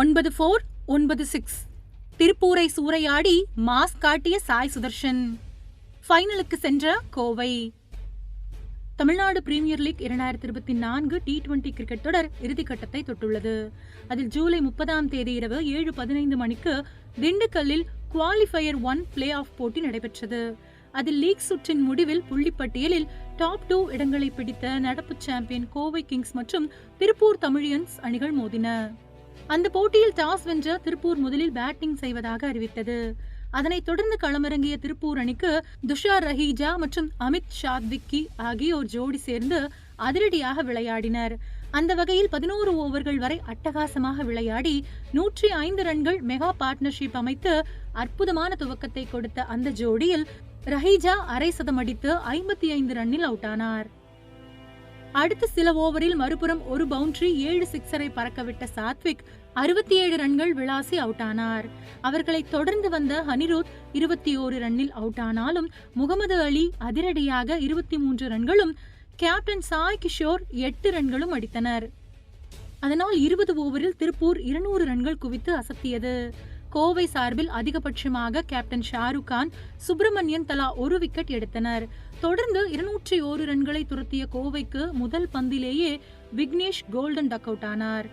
ஒன்பது ஃபோர் ஒன்பது six திருப்பூரை சூறையாடி mass காட்டிய சாய் சுதர்ஷன். ஃபைனலுக்கு சென்ற கோவை. தமிழ்நாடு பிரீமியர் லீக் இரண்டாயிரத்தி இருபத்தி நான்கு டி டுவெண்டி கிரிக்கெட் தொடர் இறுதிக்கட்டத்தை தொட்டுள்ளது. அதில் ஜூலை முப்பதாம் தேதி இரவு ஏழு பதினைந்து மணிக்கு திண்டுக்கல்லில் குவாலிஃபயர் ஒன் பிளே ஆஃப் போட்டி நடைபெற்றது. அதில் லீக் சுற்றின் முடிவில் புள்ளிப்பட்டியலில் டாப் டூ இடங்களை பிடித்த நடப்பு சாம்பியன் கோவை கிங்ஸ் மற்றும் திருப்பூர் தமிழியன்ஸ் அணிகள் மோதின. அந்த போட்டியில் டாஸ் வென்ற திருப்பூர் முதலில் பேட்டிங் செய்வதாக அறிவித்தது. அதனைத் தொடர்ந்து களமிறங்கிய திருப்பூர் அணிக்கு துஷார் ரஹீஜா மற்றும் அமித் ஷாத்விக்கி ஆகியோர் ஜோடி சேர்ந்து அதிரடியாக விளையாடினர். அந்த வகையில் பதினோரு ஓவர்கள் வரை அட்டகாசமாக விளையாடி நூற்றி ஐந்து ரன்கள் மெகா பார்ட்னர்ஷிப் அமைத்து அற்புதமான துவக்கத்தை கொடுத்த அந்த ஜோடியில் ரஹீஜா அரை சதம் அடித்து ஐம்பத்தி ஐந்து ரன்னில் அவுட் ஆனார் அடுத்த சில ஓவரில் மறுபுறம் ஒரு பவுண்டரி ஏழு சிக்ஸரை பறக்கவிட்ட சாத்விக் அறுபத்தி ஏழு ரன்கள் விளாசி அவுட் ஆனார் அவர்களை தொடர்ந்து வந்த ஹனிரோத் இருபத்தி ஓரு ரன்னில் அவுட் ஆனாலும் முகமது அலி அதிரடியாக இருபத்தி மூன்று ரன்களும் கேப்டன் சாய் கிஷோர் எட்டு ரன்களும் அடித்தனர். அதனால் இருபது ஓவரில் திருப்பூர் இருநூறு ரன்கள் குவித்து அசத்தியது. கோவை சார்பில் அதிகபட்சமாக கேப்டன் ஷாருக் கான் சுப்பிரமணியன் தலா ஒரு விக்கெட் எடுத்தனர். தொடர்ந்து இருநூற்றி ஓரு ரன்களை துரத்திய கோவைக்கு முதல் பந்திலேயே விக்னேஷ் கோல்டன் டக் அவுட் ஆனார்.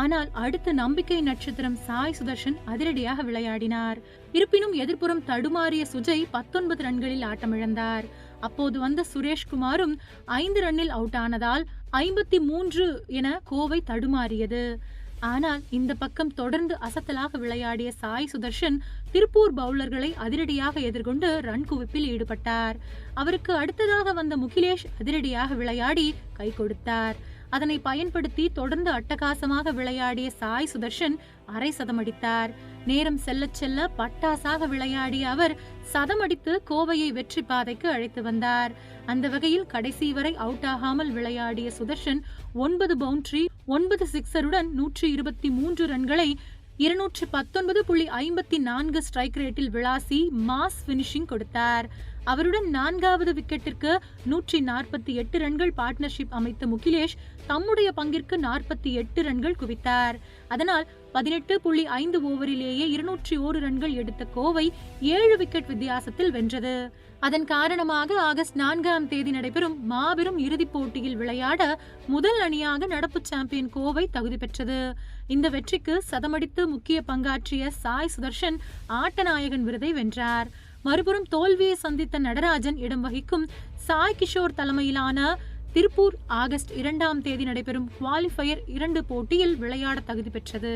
ஆனால் அடுத்த நம்பிக்கை நட்சத்திரம் சாய் சுதர்ஷன் அதிரடியாக விளையாடினார். இருப்பினும் எதிர்ப்புறம் தடுமாறிய சுஜய் பத்தொன்பது ரன்களில் ஆட்டமிழந்தார். அப்போது வந்த சுரேஷ்குமாரும் ஐந்து ரன்னில் அவுட் ஆனதால் ஐம்பத்தி மூன்று என கோவை தடுமாறியது. ஆனால் இந்த பக்கம் தொடர்ந்து அசத்தலாக விளையாடிய சாய் சுதர்ஷன் திருப்பூர் பவுலர்களை அதிரடியாக எதிர்கொண்டு ரன் குவிப்பில் ஈடுபட்டார். அவருக்கு அடுத்ததாக வந்த முகிலேஷ் அதிரடியாக விளையாடி கை கொடுத்தார். அதனை பயன்படுத்தி தொடர்ந்து அட்டகாசமாக விளையாடிய சாய் சுதர்ஷன் அரை சதமடித்தார். நேரம் செல்ல செல்ல பட்டாசாக விளையாடிய அவர் சதமடித்து கோவையை வெற்றி பாதைக்கு அழைத்து வந்தார். அந்த வகையில் கடைசி வரை அவுட் ஆகாமல் விளையாடிய சுதர்ஷன் ஒன்பது பவுண்டரி ஒன்பது சிக்ஸருடன் நூற்றி இருபத்தி மூன்று ரன்களை இருநூற்றி பத்தொன்பது புள்ளி ஐம்பத்தி நான்கு ஸ்ட்ரைக் ரேட்டில் விளாசி மாஸ் பினிஷிங் கொடுத்தார். அவருடன் நான்காவது விக்கெட்டிற்கு நூற்றி நாற்பத்தி எட்டு ரன்கள் பார்ட்னர்ஷிப் அமைத்த முகிலேஷ் தம்முடைய பங்கிற்கு நாற்பத்தி எட்டு ரன்கள் குவித்தார். அதனால் பதினெட்டு புள்ளி ஐந்து ஓவரிலேயே இருநூற்றி ஓரு ரன்கள் எடுத்த கோவை ஏழு விக்கெட் வித்தியாசத்தில் வென்றது. அதன் காரணமாக ஆகஸ்ட் நான்காம் தேதி நடைபெறும் மாபெரும் இறுதிப் போட்டியில் விளையாட முதல் அணியாக நடப்பு சாம்பியன் கோவை தகுதி பெற்றது. இந்த வெற்றிக்கு சதமடித்து முக்கிய பங்காற்றிய சாய் சுதர்ஷன் ஆட்டநாயகன் விருதை வென்றார். மறுபுறம் தோல்வியை சந்தித்த நடராஜன் இடம் வகிக்கும் சாய் கிஷோர் தலைமையிலான திருப்பூர் ஆகஸ்ட் இரண்டாம் தேதி நடைபெறும் குவாலிஃபயர் இரண்டு போட்டியில் விளையாட தகுதி பெற்றது.